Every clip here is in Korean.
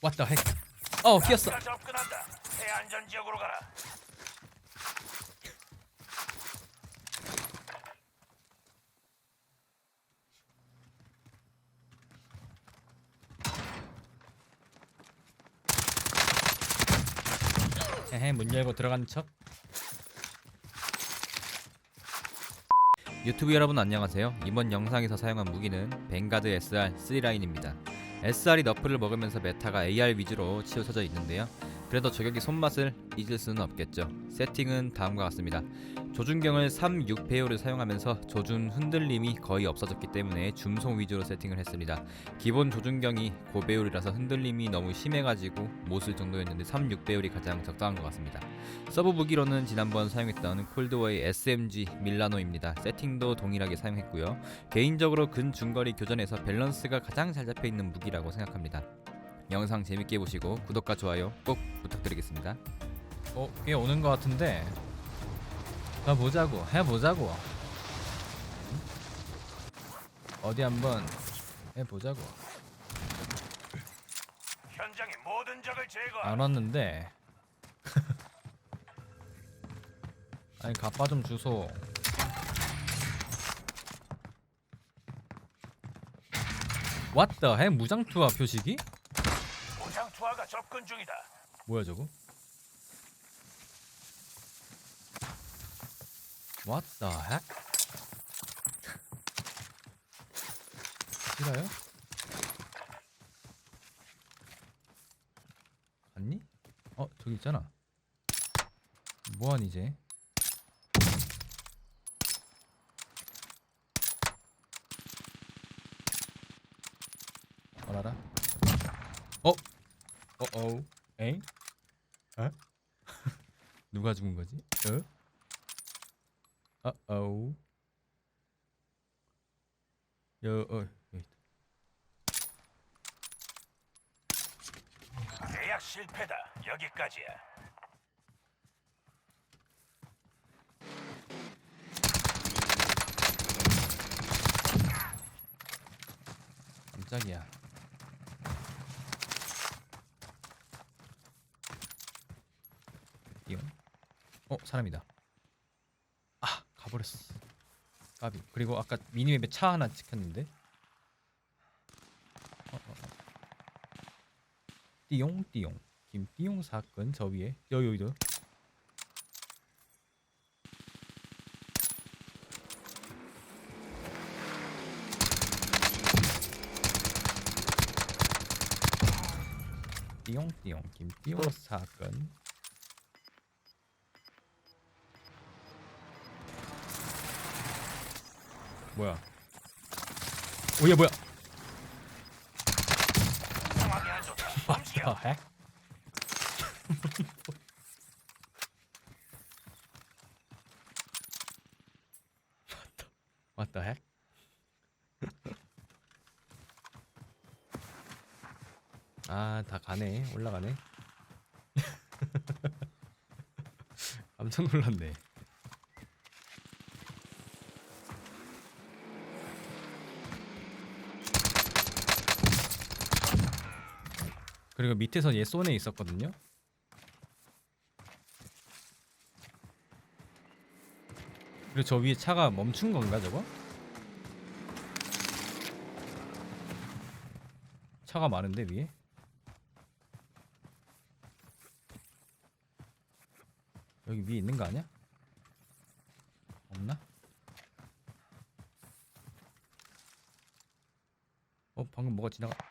왔다 핵. 어 뛰었어. 접근한다. 새 안전 지역으로 가라. 에헤 문 열고 들어간 척. 유튜브 여러분 안녕하세요. 이번 영상에서 사용한 무기는 뱅가드 SR 3라인입니다. SR이 너프를 먹으면서 메타가 AR 위주로 치우쳐져 있는데요. 그래도 저격의 손맛을 잊을 수는 없겠죠. 세팅은 다음과 같습니다. 조준경을 3, 6배율을 사용하면서 조준 흔들림이 거의 없어졌기 때문에 줌송 위주로 세팅을 했습니다. 기본 조준경이 고배율이라서 흔들림이 너무 심해가지고 못쓸 정도였는데 3, 6배율이 가장 적당한 것 같습니다. 서브 무기로는 지난번 사용했던 콜드워의 SMG 밀라노입니다. 세팅도 동일하게 사용했고요. 개인적으로 근 중거리 교전에서 밸런스가 가장 잘 잡혀 있는 무기라고 생각합니다. 영상 재밌게 보시고 구독과 좋아요 꼭 부탁드리겠습니다. 어, 꽤 오는 것 같은데. 가 보자고 해보자고. 어디 한번 해보자고. 현장의 모든 적을 제거. 안 왔는데. 아니 가빠 좀 주소. 왔다 해 무장 투하 표식이? 접근 중이다. 뭐야 저거? The heck? 싫어요? 갔니? 어 저기 있잖아 뭐하니 이제 어라라 어? 어어 에잉? 어? 누가 죽은 거지? 어? 어어 여, 어, 여기 있다. 계약 실패다. 여기까지야. 깜짝이야. 이용. 어 사람이다. 아 가버렸어. 까비. 그리고 아까 미니맵에 차 하나 찍혔는데. 어, 어, 어. 띠용 띠용. 김 띠용 사건 저 위에 여기 여기도. 띠용띠용 김띠용 사건 뭐야 오야 뭐야 좋다. 멈추여. 아, 핵? 왔다 핵? 아, 다 가네. 올라가네. 깜짝 놀랐네. 그리고 밑에서 얘 쏘네 있었거든요. 그리고 저 위에 차가 멈춘 건가 저거? 차가 많은데 위에? 여기 위에 있는 거 아니야? 없나? 어 방금 뭐가 지나가?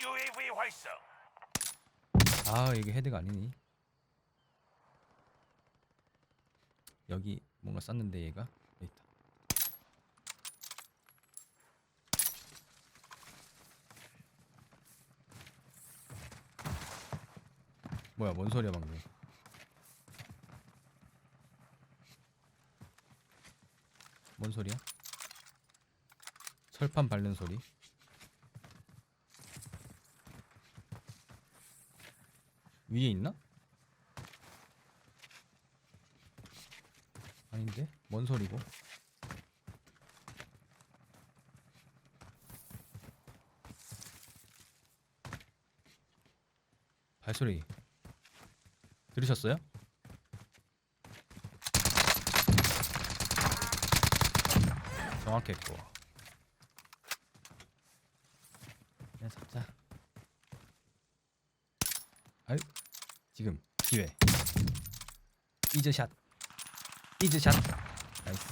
적 UAV 활성. 아 이게 헤드가 아니니? 여기 뭔가 쐈는데 얘가? 있다. 뭐야 뭔 소리야 방금? 뭔 소리야? 철판 밟는 소리 위에 있나? 아닌데? 뭔 소리고? 발소리 들으셨어요? 정확했고 네 잡자 아유 지금 기회 이즈샷 이즈샷 나이스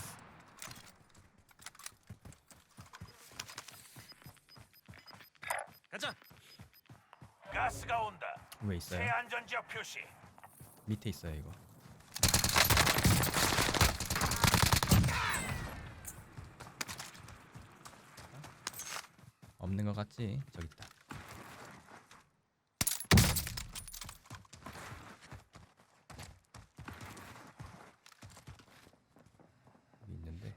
가자. 가스가 온다. 왜 있어요? 새 안전 지역 표시. 밑에 있어요 이거 없는 것 같지? 저기 있다 여기 있는데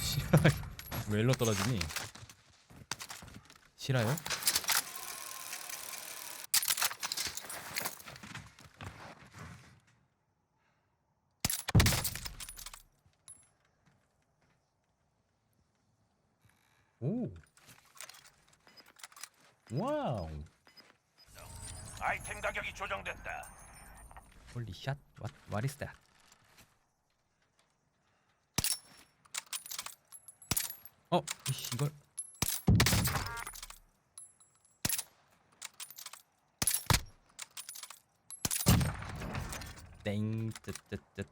싫어요 왜 일로 떨어지니? 싫어요? 오. 와우. 아이템 가격이 조정됐다. 홀리 샷. What what is that? 어, 이씨 이걸 땡 뜨뜨뜨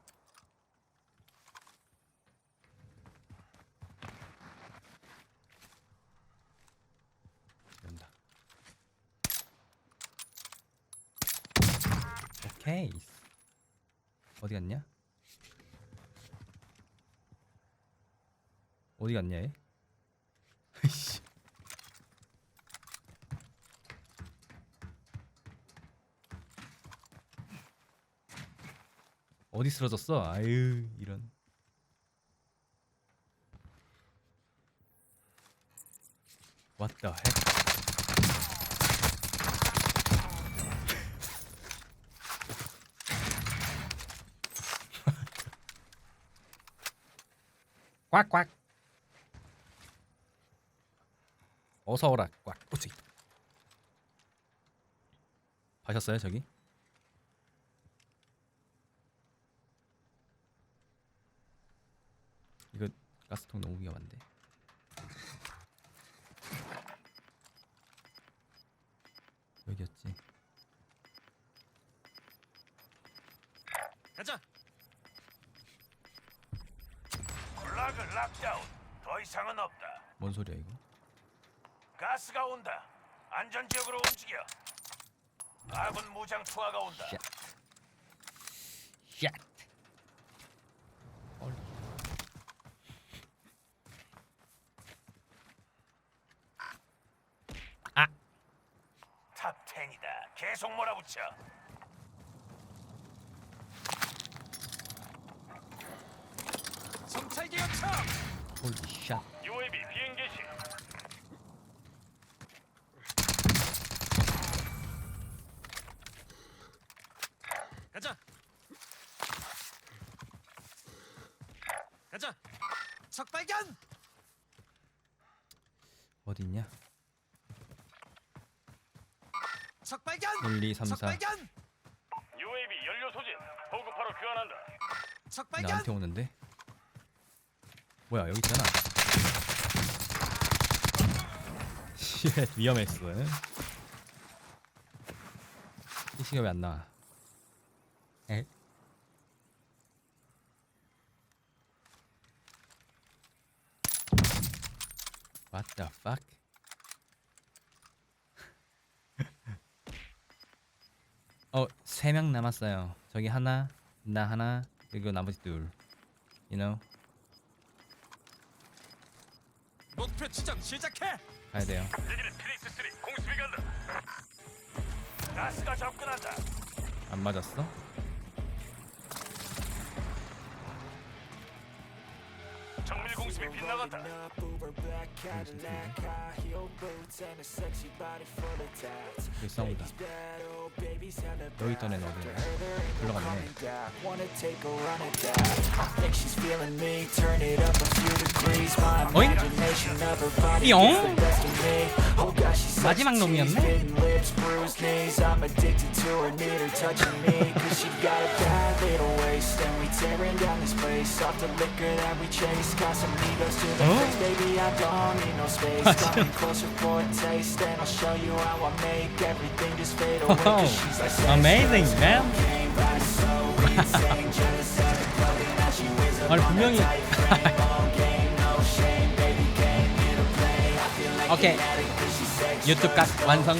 된다. 오케이. 어디 갔냐? 어디 갔냐 얘? 씨. 어디 쓰러졌어? 아유 이런. The heck? 꽉꽉. 어서 오라 꽉. 오지. 가셨어요 저기? 이거 가스통 너무 위험한데. 여기였지. 가자. 블락을 락다운. 더 이상은 없다. 뭔 소리야 이거? 가스가 온다. 안전 지역으로 움직여. 아군 무장 투하가 온다. 샷. 샷. 헐. 아. 탑 10이다. 계속 몰아붙여. 정찰기 요청. 홀리 샷. UAV 비행 개시. 가자. 가자. 적 발견. 어디 있냐? 적 발견. 1 2 3 4 UAV 연료 소진. 보급하러 교환한다. 적 나한테 오는데? 뭐야 여기 있잖아. 쉣 위험했어. 이 시가 왜안 나와? 에? What the fuck? 어, 세 명 남았어요. 저기 하나, 나 하나, 그리고 나머지 둘. You know? 목표 지정 시작해. 가야 돼요. 여기는 피닉스 3 공수비 간다. 가스가 접근한다. 안 맞았어? 공습이 빗나간다. 여기 싸운다. 여기 있던 애는 어디 불러갔네 어잉? 띠용? 마지막 놈이었네? 어? Amazing, man. 아니 분명히 오케이 유튜브 각 완성